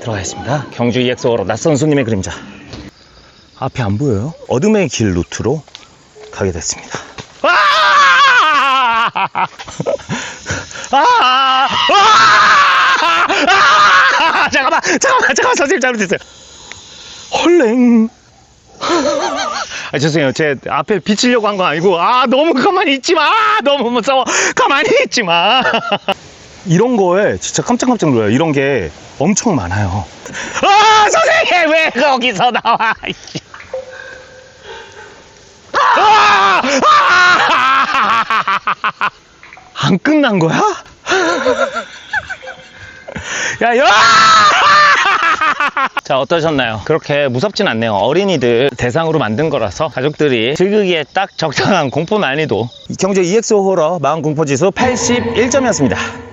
들어가겠습니다. 경주 EXO로 낯선 손님의 그림자. 앞이 안 보여요? 어둠의 길 루트로 가게 됐습니다. 아! 아! 아! 아! 잠깐만, 잠깐만, 잠깐만, 선생님 잘못했어요. 헐랭. 아, 죄송해요. 제 앞에 비치려고 한 거 아니고, 아, 너무 가만히 있지 마! 너무 무서워. 가만히 있지 마! 이런 거에 진짜 깜짝깜짝 놀라요. 이런 게 엄청 많아요. 아, 선생님! 왜 거기서 나와! 아! 아! 안 끝난 거야? 야, 야! 자, 어떠셨나요? 그렇게 무섭진 않네요. 어린이들 대상으로 만든 거라서 가족들이 즐기기에 딱 적당한 공포 난이도. 경제 EXO 호러 마음 공포 지수 81점이었습니다.